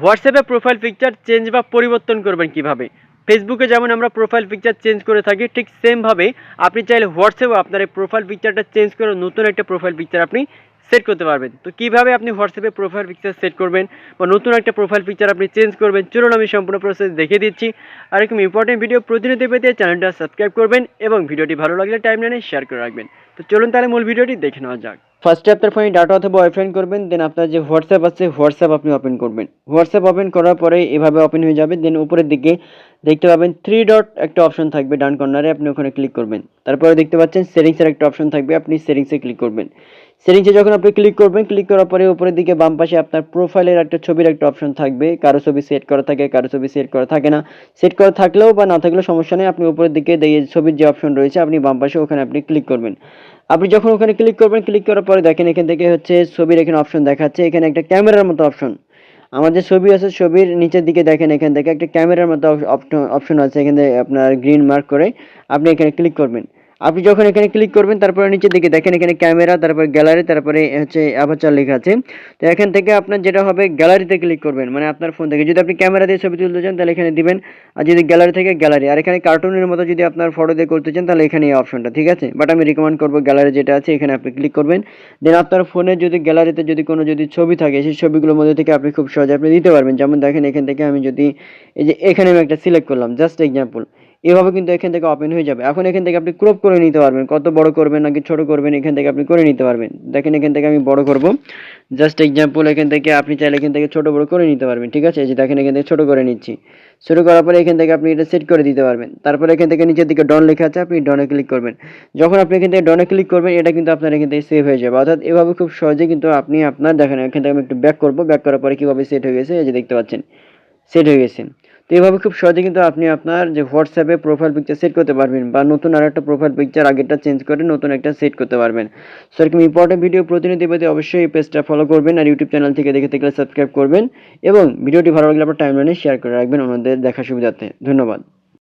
হোয়াটসঅ্যাপে profile picture change বা পরিবর্তন করবেন কীভাবে? ফেসবুকে যেমন আমরা প্রোফাইল পিকচার চেঞ্জ করে থাকি, ঠিক সেমভাবে আপনি চাইলে হোয়াটসঅ্যাপে আপনার এই প্রোফাইল পিকচারটা চেঞ্জ করে নতুন একটা প্রোফাইল পিকচার আপনি সেট করতে পারবেন। তো কীভাবে আপনি হোয়াটসঅ্যাপে প্রোফাইল পিকচার সেট করবেন বা নতুন একটা প্রোফাইল পিকচার আপনি চেঞ্জ করবেন, চলুন আমি সম্পূর্ণ প্রসেস দেখিয়ে দিচ্ছি। আর এরকম ইম্পর্টেন্ট ভিডিও প্রতিনিধি পেতে চ্যানেলটা সাবস্ক্রাইব করবেন এবং ভিডিওটি ভালো লাগলে টাইম লাইনে শেয়ার করে রাখবেন। তো চলুন তাহলে মূল ভিডিওটি দেখে নেওয়া যাক। ফার্স্টে আপনার ফোনে ডাটা অথবা ওয়াইফাই করবেন দেন আপনার যে হোয়াটসঅ্যাপ আছে হোয়াটসঅ্যাপ আপনি ওপেন করবেন। হোয়াটসঅ্যাপ ওপেন করার পরে এভাবে ওপেন হয়ে যাবে দেন উপরের দিকে দেখতে পাবেন থ্রি ডট একটা অপশন থাকবে ডান কর্নারে আপনি ওখানে ক্লিক করবেন। তারপরে দেখতে পাচ্ছেন সেটিংসের একটা অপশন থাকবে, আপনি সেটিংসে ক্লিক করবেন। সেটিংসে যখন আপনি ক্লিক করবেন ক্লিক করার পরে উপরের দিকে বাম পাশে আপনার প্রোফাইলের একটা ছবির একটা অপশন থাকবে। কারও ছবি সেট করা থাকে, কারও ছবি সেট করা থাকে না। সেট করা থাকলেও বা না থাকলেও সমস্যা নেই, আপনি উপরের দিকে দিয়ে ছবির যে অপশন রয়েছে, আপনি বাম পাশে ওখানে আপনি ক্লিক করবেন। আপনি যখন ওখানে ক্লিক করবেন ক্লিক করার পরে দেখেন এখান থেকে হচ্ছে ছবির এখানে অপশন দেখাচ্ছে। এখানে একটা ক্যামেরার মতো অপশন আমাদের ছবি আছে, ছবির নিচের দিকে দেখেন এখান থেকে একটা ক্যামেরার মতো অপশন আছে এখানে আপনার গ্রিন মার্ক করে। আপনি এখানে ক্লিক করবেন। আপনি যখন এখানে ক্লিক করবেন, তারপরে নিচের দিকে দেখেন এখানে ক্যামেরা তারপরে গ্যালারি তারপরে হচ্ছে অ্যাভাচার লেখা আছে। তো এখান থেকে আপনার যেটা হবে গ্যালারিতে ক্লিক করবেন। মানে আপনার ফোন থেকে। যদি আপনি ক্যামেরা দিয়ে ছবি তুলতে চান, তাহলে এখানে দিবেন। আর যদি গ্যালারি থেকে গ্যালারি আর এখানে কার্টুনের মতো যদি আপনার ফটো দিয়ে করতে চান, তাহলে এখানে এই অপশনটা ঠিক আছে? বাট আমি রিকমেন্ড করব গ্যালারি যেটা আছে, এখানে আপনি ক্লিক করবেন। দেন আপনার ফোনে যদি গ্যালারিতে যদি কোনো যদি ছবি থাকে, সেই ছবিগুলোর মধ্যে থেকে আপনি খুব সহজে আপনি দিতে পারবেন। যেমন দেখেন এখান থেকে আমি যদি, এই যে এখানে আমি একটা সিলেক্ট করলাম জাস্ট এক্সাম্পল এভাবে কিন্তু এখান থেকে ওপেন হয়ে যাবে এখন এখান থেকে আপনি ক্রপ করে নিতে পারবেন কত বড় করবেন নাকি ছোট করবেন এখান থেকে আপনি করে নিতে পারবেন দেখেন এখান থেকে আমি বড় করব জাস্ট এক্সাম্পল এখান থেকে আপনি চাইলে এখান থেকে ছোট বড় করে নিতে পারবেন ঠিক আছে এই যে দেখেন এখান থেকে ছোট করে নিচ্ছি ছোট করার পরে এখান থেকে আপনি এটা সেট করে দিতে পারবেন তারপরে এখান থেকে নিচের দিকে ডন লেখা আছে আপনি ডনে ক্লিক করবেন যখন আপনি এখান থেকে ডনে ক্লিক করবেন এটা কিন্তু আপনার এখান থেকে সেভ হয়ে যাবে অর্থাৎ এভাবে খুব সহজে কিন্তু আপনি আপনার দেখেন এখান থেকে আমি একটু ব্যাক করব ব্যাক করার পরে কীভাবে সেট হয়ে গেছে এই যে দেখতে পাচ্ছেন সেট হয়ে গেছে তো এভাবে খুব সহজে কিন্তু আপনি আপনার যে হোয়াটসঅ্যাপে প্রোফাইল পিকচার সেট করতে পারবেন বা নতুন আর একটা প্রোফাইল পিকচার আগেরটা চেঞ্জ করে নতুন একটা সেট করতে পারবেন। সো এরকম ইম্পর্টেন্ট ভিডিও প্রতিনিধি পেতে অবশ্যই এই পেজটা ফলো করবেন আর ইউটিউব চ্যানেল থেকে দেখে থাকলে সাবস্ক্রাইব করবেন এবং ভিডিওটি ভালো লাগলে আপনার টাইমলাইনে শেয়ার করে রাখবেন। অন্যদের দেখা সুবিধার্থে। ধন্যবাদ।